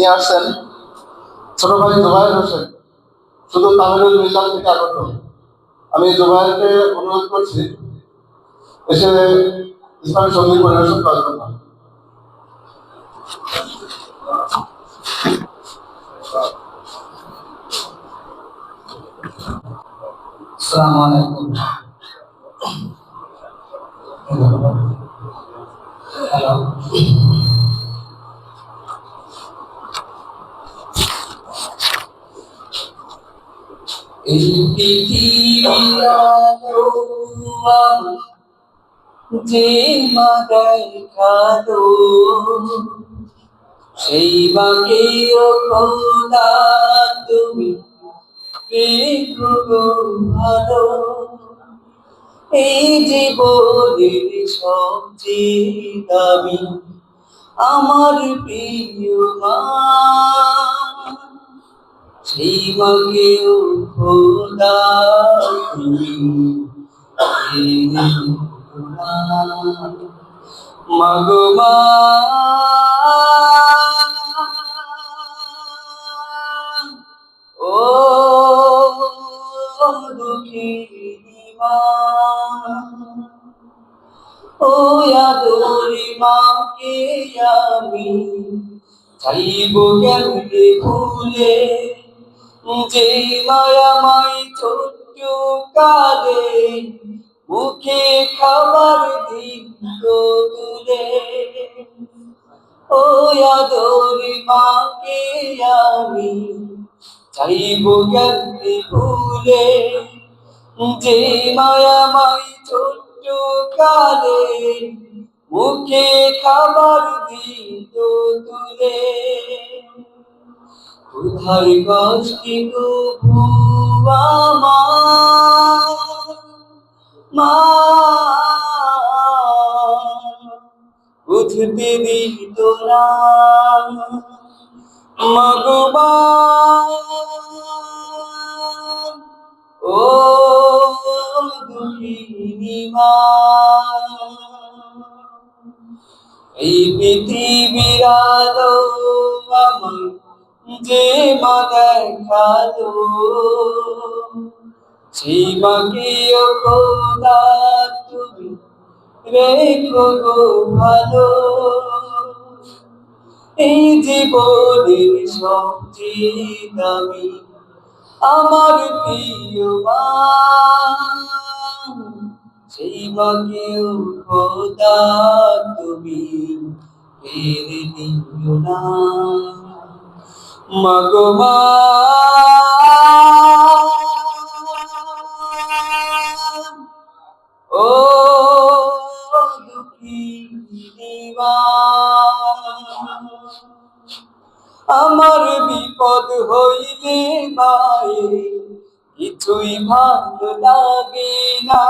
নিয়ে আসছেন ছোট ভাই জুবাইর হোসেন শুধু তামিলুল মিল্লাত থেকে আগত আমি জুবাইরকে অনুরোধ করছি এসে ইসলামী সঙ্গীত পরিবেশন করার জন্য السلام عليكم হ্যালো যে সেই খোদা তুমি ভালো? এই জীবনের সবচেয়ে দামি আমার প্রিয় মা মাকেও খোদা তুমি পেয়ে মাগো মা। ও দুঃখিনী মা। ও আদরি মাকে আমি চাইব যে মায়ামাই ছোট্ট কালে মুখে খাবার দিত তুলে ও আদরি মাকে আমি চাইব কেমনে ভুলে? যে মায়ামাই ছোট্ট কালে মুখে খাবার দিত তুলে কোথার কষ্টি মা বুঝতে দিত না মগমা ও দুঃখিনী মা। এই পৃথিবীর আলো আমার যে মা দেখাল সেই মাকে তুমি রেখো গো ভালো। এই জীবনের সবচেয়ে দামি আমার প্রিয় মা সেই খোদা তুমি ফেরে দিও না। ও আমার বিপদ হইলে মায়ে কিছুই ভালো লাগে না।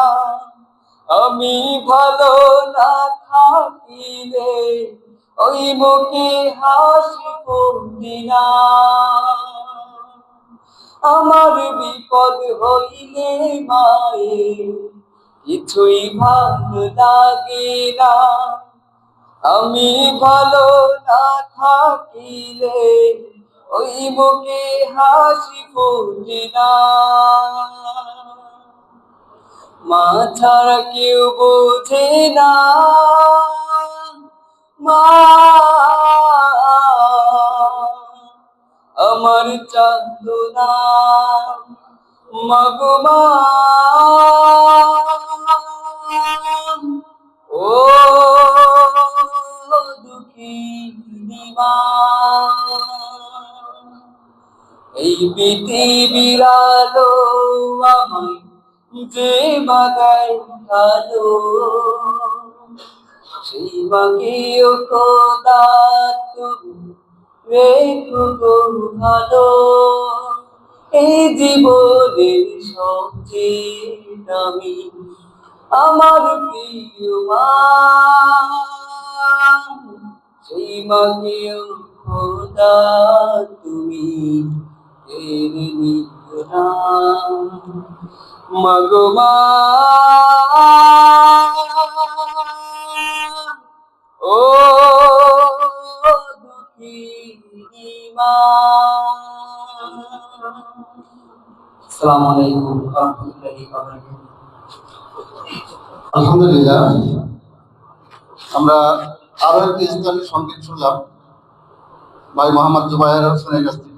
আমি ভালো না থাকিলে ওই মুখে হাসি না আমার বিপদ হইলে মায়ে কিছুই ভালো লাগে না। আমি ভালো না থাকিলে ওই মুখে হাসি ফুটে না। মা ছাড়া কেউ বোঝে না। মা চান্দনা। মগমা ও দুঃখিনী মা এই পৃথিবীর আলো আমায় যে বাগায় ভালো সেই মাকে ও খোদা তুমি গো ভালো এই জীবনের সবচেয়ে দামি আমার প্রিয় সেই খোদা তুমি কেড়ে আলহামদুলিল্লাহ। আমরা আরও একটি ইসলামী সংগীত শুনলাম। ভাই মোহাম্মদ জুবাইর হোসেনের কাছ থেকে।